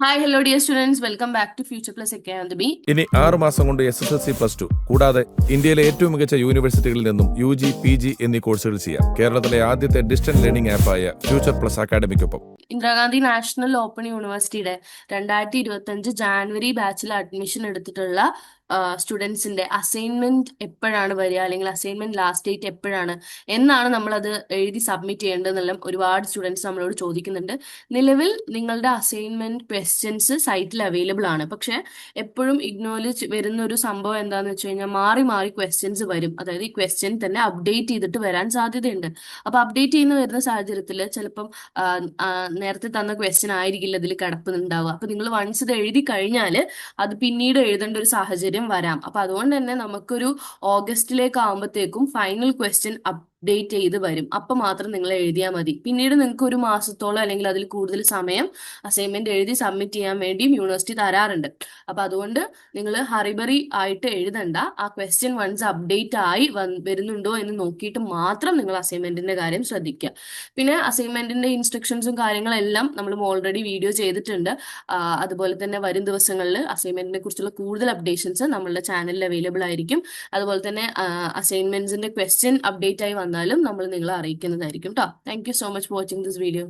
Hi hello dear students welcome back to future plus academy ഇനി ആറ് മാസം കൊണ്ട് S S L C plus two കൂടാതെ ഇന്ത്യയിലെ ഏറ്റവും മികച്ച യൂണിവേഴ്സിറ്റികളിൽ നിന്നും യു ജി പി ജി എന്നീ കോഴ്സുകൾ ചെയ്യാം. കേരളത്തിലെ ആദ്യത്തെ distant learning ആപ്പായ future plus അക്കാഡമിക്കൊപ്പം Indira Gandhi national open യൂണിവേഴ്സിറ്റിയുടെ രണ്ടായിരത്തി ഇരുപത്തി അഞ്ച് ജാനുവരി ബാച്ചിൽ അഡ്മിഷൻ എടുത്തിട്ടുള്ള സ്റ്റുഡൻസിന്റെ അസൈൻമെന്റ് എപ്പോഴാണ് വരിക? അല്ലെങ്കിൽ അസൈൻമെന്റ് ലാസ്റ്റ് ഡേറ്റ് എപ്പോഴാണ്? എന്നാണ് നമ്മൾ അത് എഴുതി സബ്മിറ്റ് ചെയ്യേണ്ടതെന്നെല്ലാം ഒരുപാട് സ്റ്റുഡൻസ് നമ്മളോട് ചോദിക്കുന്നുണ്ട്. നിലവിൽ നിങ്ങളുടെ അസൈൻമെന്റ് ക്വസ്റ്റ്യൻസ് സൈറ്റിൽ അവൈലബിൾ ആണ്. പക്ഷെ എപ്പോഴും ഇഗ്നോറിൽ വരുന്ന ഒരു സംഭവം എന്താണെന്ന് വെച്ച് കഴിഞ്ഞാൽ മാറി മാറി ക്വസ്റ്റ്യൻസ് വരും. അതായത് ഈ ക്വസ്റ്റ്യൻ തന്നെ അപ്ഡേറ്റ് ചെയ്തിട്ട് വരാൻ സാധ്യതയുണ്ട്. അപ്പൊ അപ്ഡേറ്റ് ചെയ്യുന്ന വരുന്ന സാഹചര്യത്തിൽ ചിലപ്പം നേരത്തെ തന്ന ക്വസ്റ്റ്യൻ ആയിരിക്കില്ല അതിൽ കിടപ്പുന്നുണ്ടാവുക അപ്പൊ നിങ്ങൾ വൺസ് ഇത് എഴുതി കഴിഞ്ഞാൽ അത് പിന്നീട് എഴുതേണ്ട ഒരു സാഹചര്യം വരാം. അപ്പൊ അതുകൊണ്ട് തന്നെ നമുക്കൊരു ഓഗസ്റ്റിലേക്ക് ആകുമ്പോഴത്തേക്കും ഫൈനൽ ക്വസ്റ്റ്യൻ അപ്ഡേറ്റ് ചെയ്ത് വരും. അപ്പൊ മാത്രം നിങ്ങൾ എഴുതിയാൽ മതി. പിന്നീട് നിങ്ങൾക്ക് ഒരു മാസത്തോളം അല്ലെങ്കിൽ അതിൽ കൂടുതൽ സമയം അസൈൻമെന്റ് എഴുതി സബ്മിറ്റ് ചെയ്യാൻ വേണ്ടിയും യൂണിവേഴ്സിറ്റി തരാറുണ്ട്. അപ്പൊ അതുകൊണ്ട് നിങ്ങൾ ഹറിബറി ആയിട്ട് എഴുതണ്ട. ആ ക്വസ്റ്റ്യൻ വൺസ് അപ്ഡേറ്റ് ആയി വരുന്നുണ്ടോ എന്ന് നോക്കിയിട്ട് മാത്രം നിങ്ങൾ അസൈൻമെന്റിന്റെ കാര്യം ശ്രദ്ധിക്കുക. പിന്നെ അസൈൻമെന്റിന്റെ ഇൻസ്ട്രക്ഷൻസും കാര്യങ്ങളെല്ലാം നമ്മൾ ഓൾറെഡി വീഡിയോ ചെയ്തിട്ടുണ്ട്. അതുപോലെ തന്നെ വരും ദിവസങ്ങളിൽ അസൈൻമെന്റിനെ കുറിച്ചുള്ള കൂടുതൽ അപ്ഡേഷൻസ് നമ്മളുടെ ചാനലിൽ അവൈലബിൾ ആയിരിക്കും. അതുപോലെ തന്നെ അസൈൻമെന്റ്സിന്റെ ക്വസ്റ്റ്യൻ അപ്ഡേറ്റ് ആയി വന്നാലും നമ്മൾ നിങ്ങളെ അറിയിക്കുന്നതായിരിക്കും കേട്ടോ thank so much watching this video